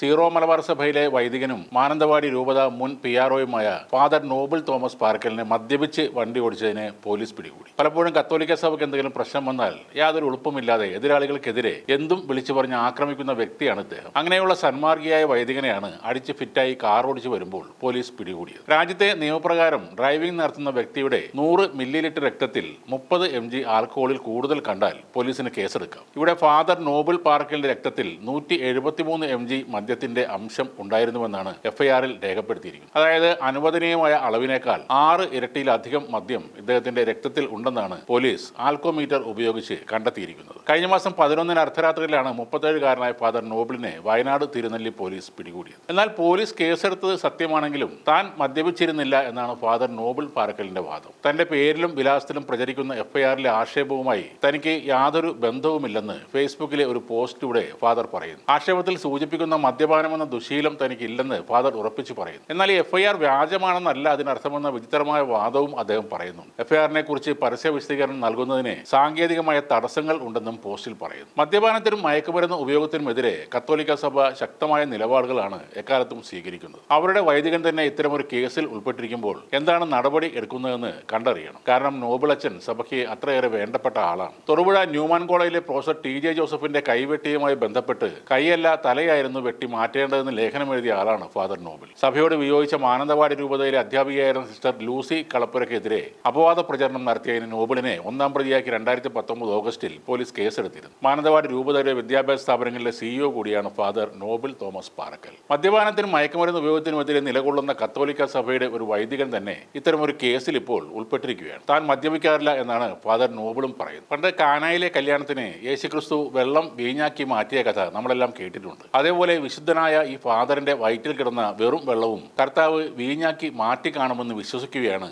Zero Malabar സഭയിലെ വൈദികനും മാനന്തവാടി രൂപത മുൻ പി ആർ ഒയുമായ ഫാദർ നോബിൾ തോമസ് പാർക്കലിനെ മദ്യപിച്ച് വണ്ടി ഓടിച്ചതിന് പോലീസ് പിടികൂടി. പലപ്പോഴും കത്തോലിക്ക സഭയ്ക്ക് എന്തെങ്കിലും പ്രശ്നം വന്നാൽ യാതൊരു ഉളുപ്പുമില്ലാതെ എതിരാളികൾക്കെതിരെ എന്തും വിളിച്ചു പറഞ്ഞ് ആക്രമിക്കുന്ന വ്യക്തിയാണ് ഇദ്ദേഹം. അങ്ങനെയുള്ള സന്മാർഗിയായ വൈദികനെയാണ് അടിച്ച് ഫിറ്റായി കാർ ഓടിച്ചു വരുമ്പോൾ പോലീസ് പിടികൂടിയത്. രാജ്യത്തെ നിയമപ്രകാരം ഡ്രൈവിംഗ് നടത്തുന്ന വ്യക്തിയുടെ നൂറ് മില്ലി ലിറ്റർ രക്തത്തിൽ മുപ്പത് എം ജി ആൽക്കഹോളിൽ കൂടുതൽ കണ്ടാൽ പോലീസിന് കേസെടുക്കാം. ഇവിടെ ഫാദർ നോബിൾ പാർക്കലിന്റെ രക്തത്തിൽ നൂറ്റി എഴുപത്തിമൂന്ന് എം ജി മദ്യത്തിന്റെ അംശം ഉണ്ടായിരുന്നുവെന്നാണ് എഫ്ഐആറിൽ രേഖപ്പെടുത്തിയിരിക്കുന്നത്. അതായത് അനുവദനീയമായ അളവിനേക്കാൾ ആറ് ഇരട്ടിയിലധികം മദ്യം ഇദ്ദേഹത്തിന്റെ രക്തത്തിൽ ഉണ്ടെന്നാണ് പോലീസ് ആൽക്കോമീറ്റർ ഉപയോഗിച്ച് കണ്ടെത്തിയിരിക്കുന്നത്. കഴിഞ്ഞ മാസം പതിനൊന്നിന് അർദ്ധരാത്രിയിലാണ് മുപ്പത്തേഴുകാരനായ ഫാദർ നോബിളിനെ വയനാട് തിരുനെല്ലി പോലീസ് പിടികൂടിയത്. എന്നാൽ പോലീസ് കേസെടുത്തത് സത്യമാണെങ്കിലും താൻ മദ്യപിച്ചിരുന്നില്ല എന്നാണ് ഫാദർ നോബിൾ പാറക്കലിന്റെ വാദം. തന്റെ പേരിലും വിലാസത്തിലും പ്രചരിക്കുന്ന എഫ്ഐആറിലെ ആക്ഷേപവുമായി തനിക്ക് യാതൊരു ബന്ധവുമില്ലെന്ന് ഫേസ്ബുക്കിലെ ഒരു പോസ്റ്റിലൂടെ ഫാദർ പറയുന്നു. ആക്ഷേപത്തിൽ സൂചിപ്പിക്കുന്ന മദ്യപാനമെന്ന ദുശീലം തനിക്കില്ലെന്ന് ഫാദർ ഉറപ്പിച്ചു പറയുന്നു. എന്നാൽ ഈ എഫ്ഐആർ വ്യാജമാണെന്നല്ല അതിനർത്ഥമെന്ന വിചിത്രമായ വാദവും അദ്ദേഹം പറയുന്നു. എഫ്ഐആറിനെ കുറിച്ച് പരസ്യ വിശദീകരണം നൽകുന്നതിന് സാങ്കേതികമായ തടസ്സങ്ങൾ ഉണ്ടെന്നും പോസ്റ്റിൽ പറയുന്നു. മദ്യപാനത്തിനും മയക്കുമരുന്ന് ഉപയോഗത്തിനുമെതിരെ കത്തോലിക്ക സഭ ശക്തമായ നിലപാടുകളാണ് എക്കാലത്തും സ്വീകരിക്കുന്നത്. അവരുടെ വൈദികൻ തന്നെ ഇത്തരമൊരു കേസിൽ ഉൾപ്പെട്ടിരിക്കുമ്പോൾ എന്താണ് നടപടി എടുക്കുന്നതെന്ന് കണ്ടറിയണം. കാരണം നോബിളച്ചൻ സഭയ്ക്ക് അത്രയേറെ വേണ്ടപ്പെട്ട ആളാണ്. തൊടുപുഴ ന്യൂമാൻ കോളേജിലെ പ്രൊഫസർ ടി ജെ ജോസഫിന്റെ കൈവെട്ടിയുമായി ബന്ധപ്പെട്ട് കൈയല്ല തലയായിരുന്നു വെട്ടി മാറ്റേണ്ടതെന്ന് ലേഖനം എഴുതിയ ആളാണ് ഫാദർ നോബിൾ. സഭയോട് വിയോജിച്ച മാനന്തവാടി രൂപതയിലെ അധ്യാപികയായിരുന്ന സിസ്റ്റർ ലൂസി കളപ്പുരക്കെതിരെ അപവാദ പ്രചരണം നടത്തിയതിന് നോബിളിനെ ഒന്നാം പ്രതിയാക്കി രണ്ടായിരത്തി പത്തൊമ്പത് ഓഗസ്റ്റിൽ പോലീസ് കേസെടുത്തിരുന്നു. മാനന്തവാടി രൂപതയിലെ വിദ്യാഭ്യാസ സ്ഥാപനങ്ങളിലെ സിഇഒ കൂടിയാണ് ഫാദർ നോബിൾ തോമസ് പാറക്കൽ. മദ്യപാനത്തിനും മയക്കുമരുന്ന് ഉപയോഗത്തിനുമെതിരെ നിലകൊള്ളുന്ന കത്തോലിക്ക സഭയുടെ ഒരു വൈദികൻ തന്നെ ഇത്തരമൊരു കേസിൽ ഇപ്പോൾ ഉൾപ്പെട്ടിരിക്കുകയാണ്. താൻ മദ്യപിക്കാറില്ല എന്നാണ് ഫാദർ നോബിളും പറയുന്നത്. പണ്ട് കാനായിലെ കല്യാണത്തിന് യേശുക്രിസ്തു വെള്ളം വീഞ്ഞാക്കി മാറ്റിയ കഥ നമ്മളെല്ലാം കേട്ടിട്ടുണ്ട്. അതേപോലെ വിശുദ്ധനായ ഈ ഫാദറിന്റെ വയറ്റിൽ കിടന്ന വെറും വെള്ളവും കർത്താവ് വീഞ്ഞാക്കി മാറ്റി കാണുമെന്ന് വിശ്വസിക്കുകയാണ്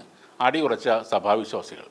അടിയുറച്ച സഭാവിശ്വാസികൾ.